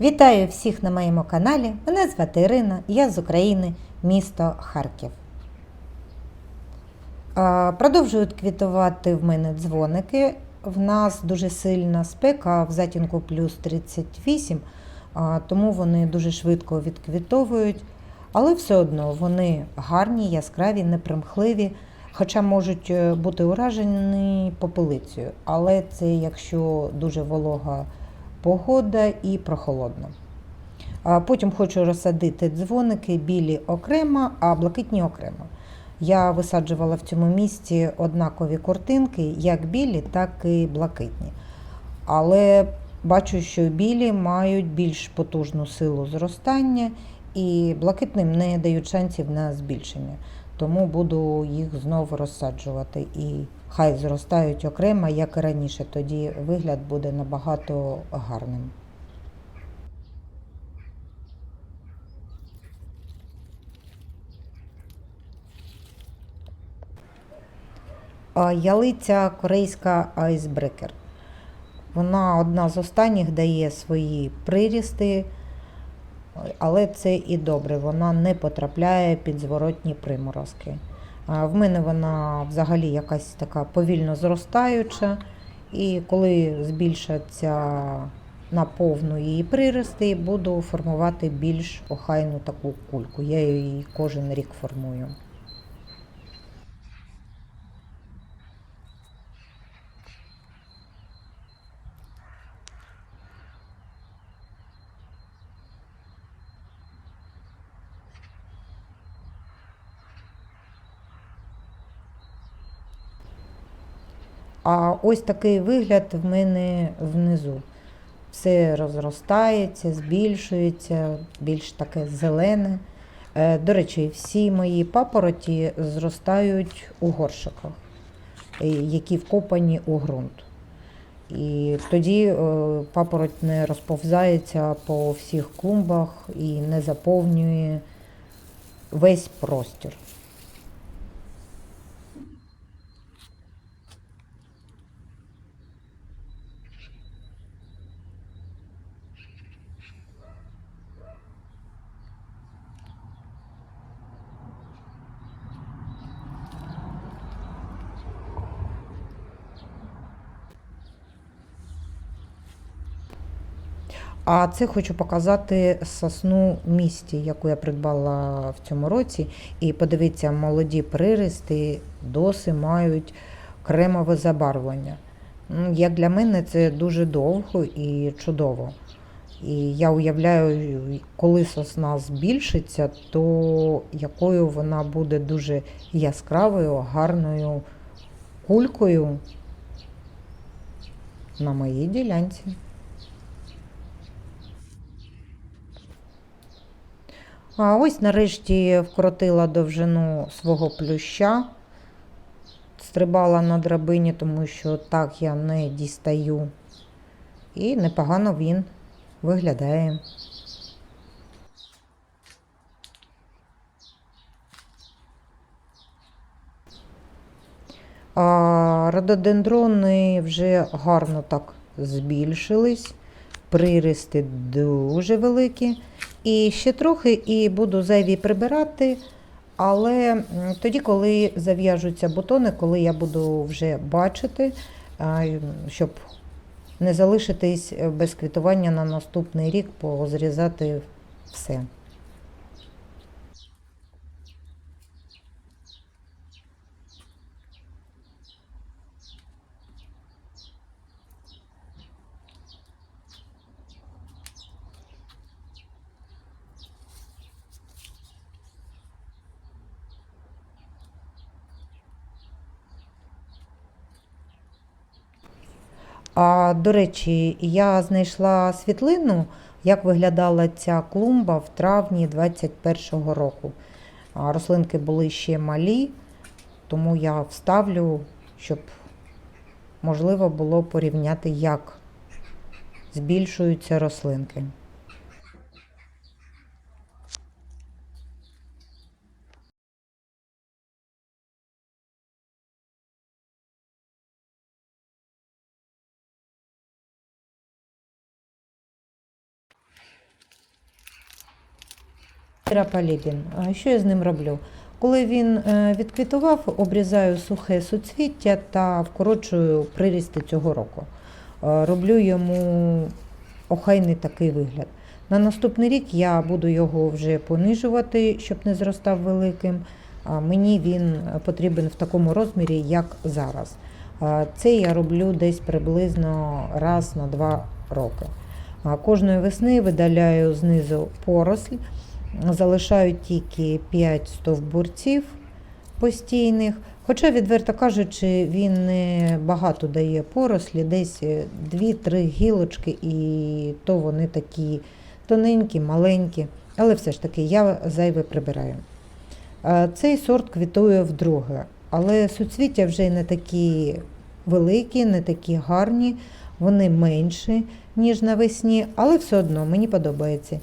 Вітаю всіх на моєму каналі. Мене звати Ірина, я з України, місто Харків. Продовжують квітувати в мене дзвоники. В нас дуже сильна спека, в затінку плюс 38, тому вони дуже швидко відквітовують. Але все одно вони гарні, яскраві, непримхливі, хоча можуть е, бути уражені попелицею. Але це якщо дуже волога погода і прохолодно. Потім хочу розсадити дзвоники, білі окремо, а блакитні окремо. Я висаджувала в цьому місці однакові куртинки, як білі, так і блакитні. Але бачу, що білі мають більш потужну силу зростання, і блакитним не дають шансів на збільшення. Тому буду їх знову розсаджувати. І хай зростають окремо, як і раніше. Тоді вигляд буде набагато гарним. Ялиця корейська айсбрекер. Вона одна з останніх дає свої прирісти, але це і добре, вона не потрапляє під зворотні приморозки. В мене вона взагалі якась така повільно зростаюча, і коли збільшаться на повну її прирости, буду формувати більш охайну таку кульку. Я її кожен рік формую. А ось такий вигляд в мене внизу. Все розростається, збільшується, більш таке зелене. Е, До речі, всі мої папороті зростають у горшиках, е, які вкопані у ґрунт. І тоді е, папороть не розповзається по всіх клумбах і не заповнює весь простір. А це хочу показати сосну місті, яку я придбала в цьому році. І подивіться, молоді прирости доси мають кремове забарвлення. Ну, Як для мене, це дуже довго і чудово. І я уявляю, коли сосна збільшиться, то якою вона буде дуже яскравою, гарною кулькою на моїй ділянці. А ось нарешті вкоротила довжину свого плюща, стрибала на драбині, тому що так я не дістаю. І непогано він виглядає. А рододендрони вже гарно так збільшились, прирости дуже великі. І ще трохи і буду зайві прибирати, але тоді, коли зав'яжуться бутони, коли я буду вже бачити, щоб не залишитись без квітування на наступний рік, позрізати все. А до речі, я знайшла світлину, як виглядала ця клумба в травні 21-го року. Рослинки були ще малі, тому я вставлю, щоб можливо було порівняти, як збільшуються рослинки. Рапалібін. А Що я з ним роблю? Коли він е, відквітував, обрізаю сухе суцвіття та вкорочую прирісти цього року. Е, Роблю йому охайний такий вигляд. На наступний рік я буду його вже понижувати, щоб не зростав великим. Мені він потрібен в такому розмірі, як зараз. Це я роблю десь приблизно раз на два роки. Кожної весни видаляю знизу поросль, залишаю тільки 5 стовбурців постійних. Хоча, відверто кажучи, він не багато дає порослі, десь 2-3 гілочки, і то вони такі тоненькі, маленькі. Але все ж таки я зайве прибираю. Е, Цей сорт квітує вдруге, але суцвіття вже не такі великі, не такі гарні, вони менші, ніж навесні, але все одно мені подобається.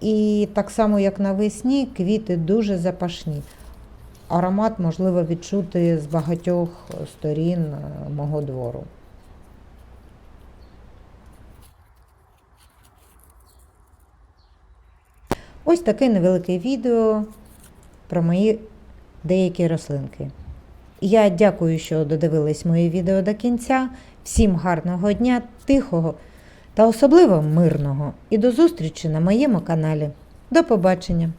І так само, як навесні, квіти дуже запашні. Аромат можливо відчути з багатьох сторін е, мого двору. Ось таке невелике відео про мої деякі рослинки. Я дякую, що додивились моє відео до кінця. Всім гарного дня, тихого та особливо мирного. І до зустрічі на моєму каналі. До побачення!